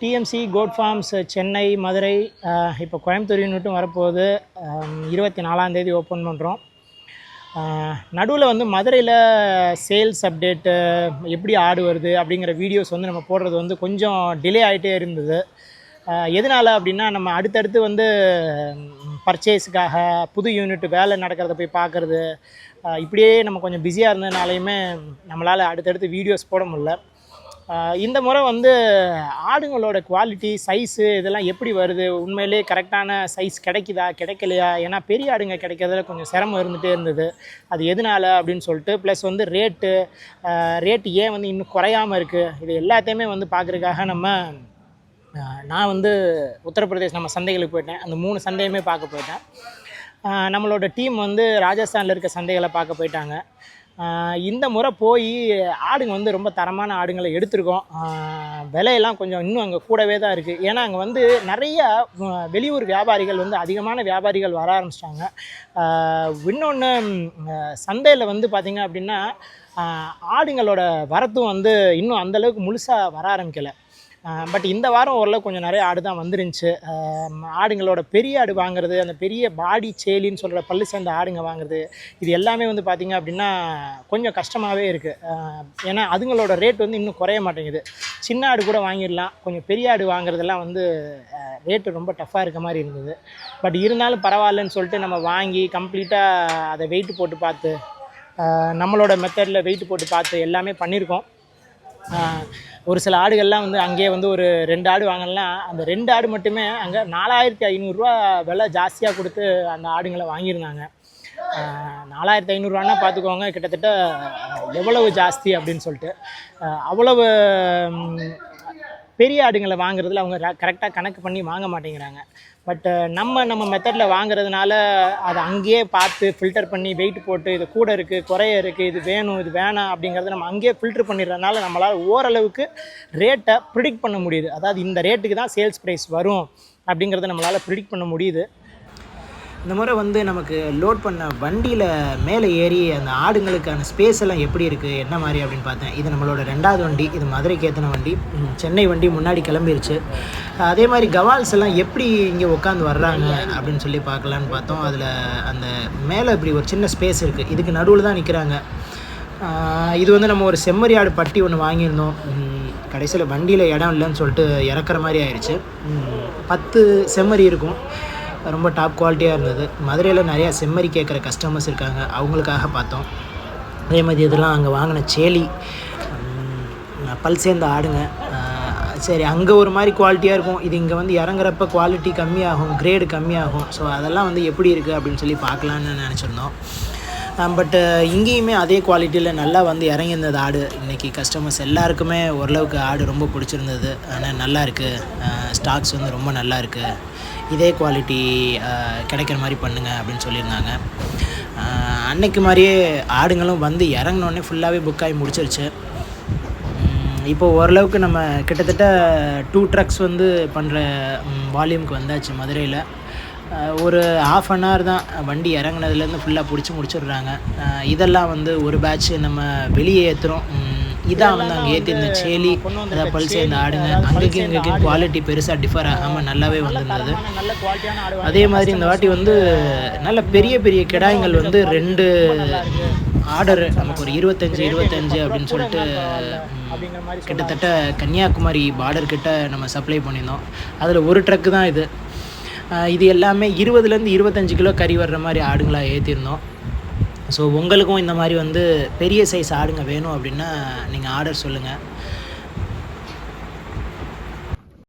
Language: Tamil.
DMC goat farms Chennai Madurai இப்போ கோயம்புத்தூர் யூனிட்டும் வரப்போகுது. இருபத்தி நாலாந்தேதி ஓப்பன் பண்ணுறோம் நடுவில் வந்து மதுரையில் சேல்ஸ் அப்டேட்டு எப்படி ஆடு வருது அப்படிங்கிற வீடியோஸ் வந்து நம்ம போடுறது வந்து கொஞ்சம் டிலே ஆகிட்டே இருந்தது. எதனால் அப்படின்னா நம்ம அடுத்தடுத்து வந்து பர்ச்சேஸுக்காக புது யூனிட் வேலை நடக்கிறத போய் பார்க்குறது இப்படியே நம்ம கொஞ்சம் பிஸியாக இருந்ததுனாலையுமே நம்மளால் அடுத்தடுத்து வீடியோஸ் போட முடில இந்த முறை வந்து ஆடுங்களோட குவாலிட்டி சைஸு இதெல்லாம் எப்படி வருது? உண்மையிலே கரெக்டான சைஸ் கிடைக்குதா? கிடைக்கலையா? ஏன்னா பெரிய ஆடுங்க கிடைக்கிறதுல கொஞ்சம் சிரமம் இருந்துகிட்டே இருந்தது. அது எதனால அப்படின்னு சொல்லிட்டு ப்ளஸ் வந்து ரேட்டு ரேட்டு ஏன் வந்து இன்னும் குறையாமல் இருக்குது இது எல்லாத்தையுமே வந்து பார்க்குறதுக்காக நம்ம நான் வந்து உத்தரப்பிரதேஷ் நம்ம சந்தைகளுக்கு போயிட்டேன். அந்த மூணு சந்தையுமே பார்க்க போயிட்டேன். நம்மளோட டீம் வந்து ராஜஸ்தானில் இருக்க சந்தைகளை பார்க்க போயிட்டாங்க. இந்த முறை போய் ஆடுங்க வந்து ரொம்ப தரமான ஆடுங்களை எடுத்திருக்கோம். விலையெல்லாம் கொஞ்சம் இன்னும் அங்கே கூடவே தான் இருக்குது ஏன்னா அங்கே வந்து நிறைய வெளியூர் வியாபாரிகள் வந்து அதிகமான வியாபாரிகள் வர ஆரம்பிச்சிட்டாங்க. இன்னொன்று சந்தையில் வந்து பார்த்திங்க அப்படின்னா ஆடுங்களோட வரத்தும் வந்து இன்னும் அந்தளவுக்கு முழுசாக வர ஆரம்பிக்கலை. பட் இந்த வாரம் ஓரளவு கொஞ்சம் நிறைய ஆடு தான் வந்துருந்துச்சு. ஆடுங்களோட பெரிய ஆடு வாங்குறது அந்த பெரிய பாடி சேலின்னு சொல்கிற பல்லு சேர்ந்த ஆடுங்க வாங்குறது இது எல்லாமே வந்து பார்த்திங்க அப்படின்னா கொஞ்சம் கஷ்டமாகவே இருக்குது ஏன்னா அதுங்களோட ரேட் வந்து இன்னும் குறைய மாட்டேங்குது. சின்ன ஆடு கூட வாங்கிடலாம். கொஞ்சம் பெரிய ஆடு வாங்குறதெல்லாம் வந்து ரேட்டு ரொம்ப டஃப்பாக இருக்க மாதிரி இருந்தது. பட் இருந்தாலும் பரவாயில்லன்னு சொல்லிட்டு நம்ம வாங்கி கம்ப்ளீட்டாக அதை வெயிட் போட்டு பார்த்து நம்மளோட மெத்தடில் வெயிட் போட்டு பார்த்து எல்லாமே பண்ணியிருக்கோம் ஒரு சில ஆடுகள்லாம் வந்து அங்கேயே வந்து ஒரு ரெண்டு ஆடு வாங்கலாம் அந்த ரெண்டு ஆடு மட்டுமே அங்கே நாலாயிரத்தி ஐநூறுரூவா விலை ஜாஸ்தியாக கொடுத்து அந்த ஆடுங்களை வாங்கியிருந்தாங்க. நாலாயிரத்தி ஐநூறுரூவான்னா பார்த்துக்கோங்க கிட்டத்தட்ட எவ்வளவு ஜாஸ்தி அப்படின்னு சொல்லிட்டு. அவ்வளவு பெரிய ஆடுங்களை வாங்குறதுல அவங்க கரெக்டாக கணக்கு பண்ணி வாங்க மாட்டேங்கிறாங்க. பட் நம்ம நம்ம மெத்தடில் வாங்குறதுனால அதை அங்கேயே பார்த்து ஃபில்டர் பண்ணி வெயிட் போட்டு இது கூட இருக்குது குறைய இருக்குது இது வேணும் இது வேணாம் அப்படிங்கிறத நம்ம அங்கேயே ஃபில்டர் பண்ணிடுறதுனால நம்மளால் ஓரளவுக்கு ரேட்டை ப்ரிடிக்ட் பண்ண முடியுது. அதாவது இந்த ரேட்டுக்கு தான் சேல்ஸ் ப்ரைஸ் வரும் அப்படிங்கிறத நம்மளால் ப்ரிடிக்ட் பண்ண முடியுது. இந்த முறை வந்து நமக்கு லோட் பண்ண வண்டியில் மேலே ஏறி அந்த ஆடுங்களுக்கான ஸ்பேஸ் எல்லாம் எப்படி இருக்குது என்ன மாதிரி அப்படின்னு பார்த்தேன். இது நம்மளோட ரெண்டாவது வண்டி இது மதுரைக்கு ஏற்றின வண்டி சென்னை வண்டி முன்னாடி கிளம்பிருச்சு. அதே மாதிரி கவால்ஸ் எல்லாம் எப்படி இங்கே உட்காந்து வர்றாங்க அப்படின்னு சொல்லி பார்க்கலான்னு பார்த்தோம். அதில் அந்த மேலே இப்படி ஒரு சின்ன ஸ்பேஸ் இருக்குது இதுக்கு நடுவில் தான் நிற்கிறாங்க இது வந்து நம்ம ஒரு செம்மறி ஆடு பட்டி ஒன்று வாங்கியிருந்தோம். கடைசியில் வண்டியில் இடம் இல்லைன்னு சொல்லிட்டு இறக்குற மாதிரி ஆயிடுச்சு பத்து செம்மறி இருக்கும். ரொம்ப டாப் குவாலிட்டியாக இருந்தது. மதுரையில் நிறையா செம்மறி கேட்குற கஸ்டமர்ஸ் இருக்காங்க. அவங்களுக்காக பார்த்தோம். அதே மாதிரி இதெல்லாம் அங்கே வாங்கின சேலி பல் சேர்ந்த ஆடுங்க. சரி அங்கே ஒரு மாதிரி குவாலிட்டியாக இருக்கும். இது இங்கே வந்து இறங்குறப்ப குவாலிட்டி கம்மியாகும் கிரேடு கம்மியாகும். ஸோ அதெல்லாம் வந்து எப்படி இருக்குது அப்படின்னு சொல்லி பார்க்கலான்னு நினச்சிருந்தோம். பட்டு இங்கேயுமே அதே குவாலிட்டியில் நல்லா வந்து இறங்கியிருந்தது ஆடு. இன்றைக்கி கஸ்டமர்ஸ் எல்லாருக்குமே ஓரளவுக்கு ஆடு ரொம்ப பிடிச்சிருந்தது. ஆனால் நல்லா இருக்குது ஸ்டாக்ஸ் வந்து ரொம்ப நல்லா இருக்குது இதே குவாலிட்டி கிடைக்கிற மாதிரி பண்ணுங்க அப்படின்னு சொல்லியிருந்தாங்க. அன்னைக்கு மாதிரியே ஆடுங்களும் வந்து இறங்கினோடனே ஃபுல்லாகவே புக் ஆகி முடிச்சிருச்சு. இப்போ ஓரளவுக்கு நம்ம கிட்டத்தட்ட டூ ட்ரக்ஸ் வந்து பண்ணுற வால்யூமுக்கு வந்தாச்சு மதுரையில். ஒரு ஆஃப் அன் ஹவர் தான் வண்டி இறங்குனதுலேருந்து ஃபுல்லாக பிடிச்சி முடிச்சிடுறாங்க. இதெல்லாம் வந்து ஒரு பேட்ச் நம்ம வெளியே ஏற்றுறோம் இதான் வந்து அங்கே ஏற்றிருந்த சேலி அதாவது பல் சேர்ந்த ஆடுங்க. அங்கேயும் இங்கேயும் குவாலிட்டி பெருசாக டிஃபர் ஆகாமல் நல்லாவே வந்திருந்தது. அதே மாதிரி இந்த வாட்டி வந்து நல்ல பெரிய பெரிய கிடாய்கள் வந்து ரெண்டு ஆர்டர் நமக்கு ஒரு இருபத்தஞ்சு இருபத்தஞ்சு அப்படின்னு சொல்லிட்டு கிட்டத்தட்ட கன்னியாகுமரி பார்டர் கிட்ட நம்ம சப்ளை பண்ணியிருந்தோம். அதில் ஒரு ட்ரக்கு தான் இது. இது எல்லாமே இருபதுலேருந்து இருபத்தஞ்சு கிலோ கறி வர்ற மாதிரி ஆடுங்களாக ஏற்றிருந்தோம் ஸோ உங்களுக்கும் இந்த மாதிரி வந்து பெரிய சைஸ் ஆடுங்க வேணும் அப்படின்னா நீங்கள் ஆர்டர் சொல்லுங்கள்